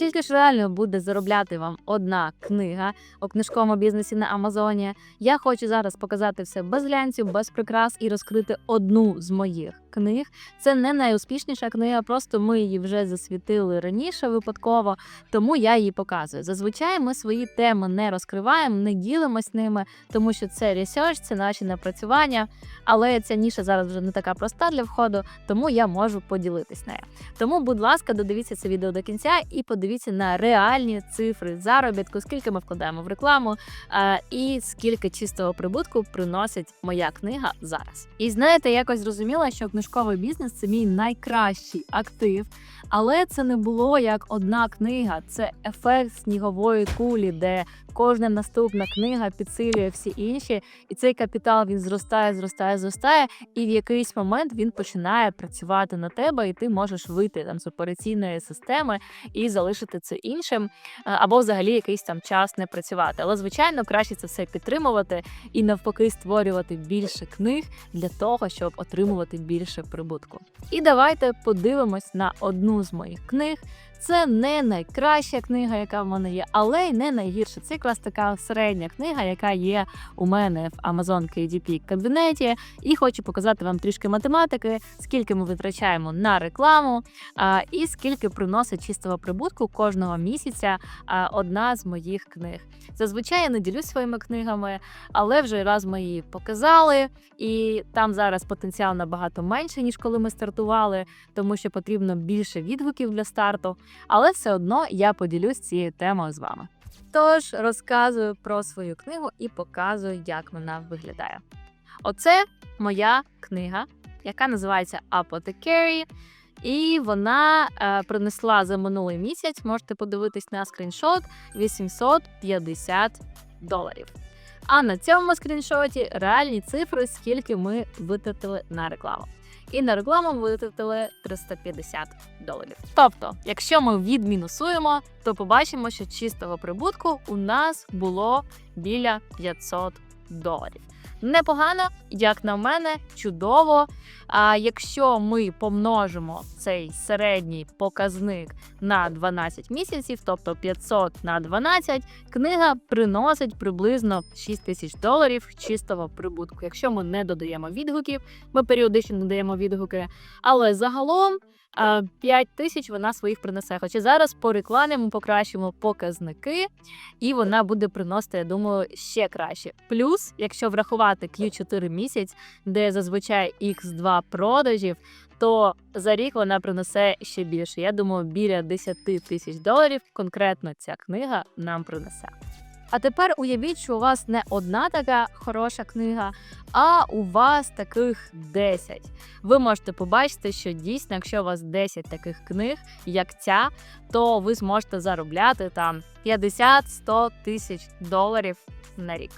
Скільки ж реально буде заробляти вам одна книга у книжковому бізнесі на Амазоні? Я хочу зараз показати все без глянців, без прикрас і розкрити одну з моїх книг. Це не найуспішніша книга, просто ми її вже засвітили раніше випадково, тому я її показую. Зазвичай ми свої теми не розкриваємо, не ділимось ними, тому що це ресерч, це наші напрацювання. Але ця ніша зараз вже не така проста для входу, тому я можу поділитись нею. Тому, будь ласка, додивіться це відео до кінця і подивіться на реальні цифри заробітку, скільки ми вкладаємо в рекламу, е, і скільки чистого прибутку приносить моя книга зараз. І знаєте, якось зрозуміла, що книжковий бізнес це мій найкращий актив. Але це не було як одна книга, це ефект снігової кулі, де кожна наступна книга підсилює всі інші, і цей капітал він зростає, зростає, зростає, і в якийсь момент він починає працювати на тебе, і ти можеш вийти там з операційної системи і залишити це іншим, е, або взагалі якийсь там час не працювати. Але звичайно, краще це все підтримувати і навпаки створювати більше книг для того, щоб отримувати більше прибутку. І давайте подивимось на одну з моїх книг. Це не найкраща книга, яка в мене є, але й не найгірша. Це якраз така середня книга, яка є у мене в Amazon KDP кабінеті. І хочу показати вам трішки математики, скільки ми витрачаємо на рекламу, а, і скільки приносить чистого прибутку кожного місяця а, одна з моїх книг. Зазвичай я не ділюсь своїми книгами, але вже раз ми її показали, і там зараз потенціал набагато менше, ніж коли ми стартували, тому що потрібно більше відгуків для старту. Але все одно я поділюсь цією темою з вами. Тож розказую про свою книгу і показую, як вона виглядає. Оце моя книга, яка називається Apothecary. І вона е, принесла за минулий місяць, можете подивитись на скріншот 850 доларів. А на цьому скріншоті реальні цифри, скільки ми витратили на рекламу. І на рекламу витратили 350 доларів. Тобто, якщо ми відмінусуємо, то побачимо, що чистого прибутку у нас було біля 500 доларів. Непогано, як на мене, чудово. А якщо ми помножимо цей середній показник на 12 місяців, тобто 500 на 12, книга приносить приблизно 6 тисяч доларів чистого прибутку. Якщо ми не додаємо відгуків, ми періодично додаємо відгуки, але загалом. 5 тисяч вона своїх принесе. Хоча зараз по рекламі ми покращимо показники, і вона буде приносити, я думаю, ще краще. Плюс, якщо врахувати Q4 місяць, де зазвичай X2 продажів, то за рік вона принесе ще більше. Я думаю, біля 10 тисяч доларів конкретно ця книга нам принесе. А тепер уявіть, що у вас не одна така хороша книга, а у вас таких 10. Ви можете побачити, що дійсно, якщо у вас 10 таких книг, як ця, то ви зможете заробляти там 50-100 тисяч доларів на рік.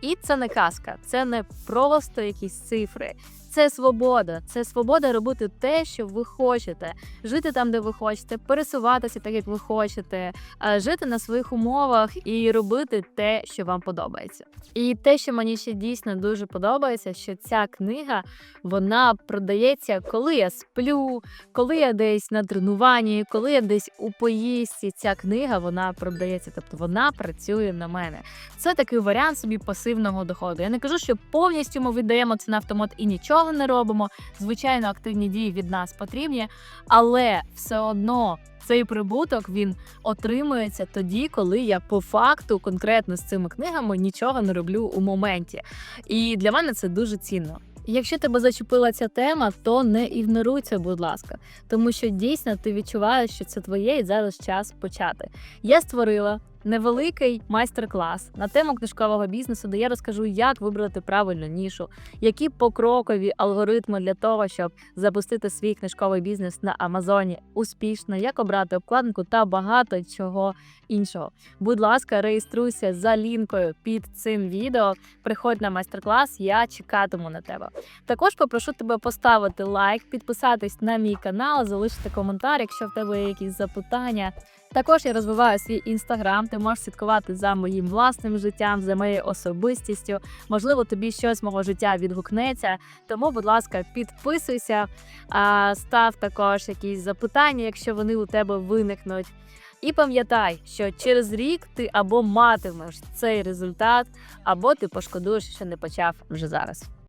І це не казка, це не просто якісь цифри. Це свобода, це свобода робити те, що ви хочете, жити там, де ви хочете, пересуватися так, як ви хочете, жити на своїх умовах і робити те, що вам подобається. І те, що мені ще дійсно дуже подобається, що ця книга вона продається, коли я сплю, коли я десь на тренуванні, коли я десь у поїздці. Ця книга вона продається, тобто вона працює на мене. Це такий варіант собі пасивного доходу. Я не кажу, що повністю ми віддаємо це на автомат і нічого не робимо. Звичайно, активні дії від нас потрібні, але все одно. Цей прибуток він отримується тоді, коли я по факту конкретно з цими книгами нічого не роблю у моменті. І для мене це дуже цінно. Якщо тебе зачепила ця тема, то не ігноруй будь ласка, тому що дійсно ти відчуваєш, що це твоє, і зараз час почати. Я створила невеликий майстер-клас на тему книжкового бізнесу, де я розкажу, як вибрати правильну нішу, які покрокові алгоритми для того, щоб запустити свій книжковий бізнес на Амазоні успішно, як обрати обкладинку та багато чого іншого. Будь ласка, реєструйся за лінкою під цим відео. Приходь на майстер-клас, я чекатиму на тебе. Також попрошу тебе поставити лайк, підписатись на мій канал, залишити коментар, якщо в тебе є якісь запитання. Також я розвиваю свій інстаграм. Ти можеш слідкувати за моїм власним життям, за моєю особистістю. Можливо, тобі щось з мого життя відгукнеться. Тому, будь ласка, підписуйся, став також якісь запитання, якщо вони у тебе виникнуть. І пам'ятай, що через рік ти або матимеш цей результат, або ти пошкодуєш, що не почав вже зараз.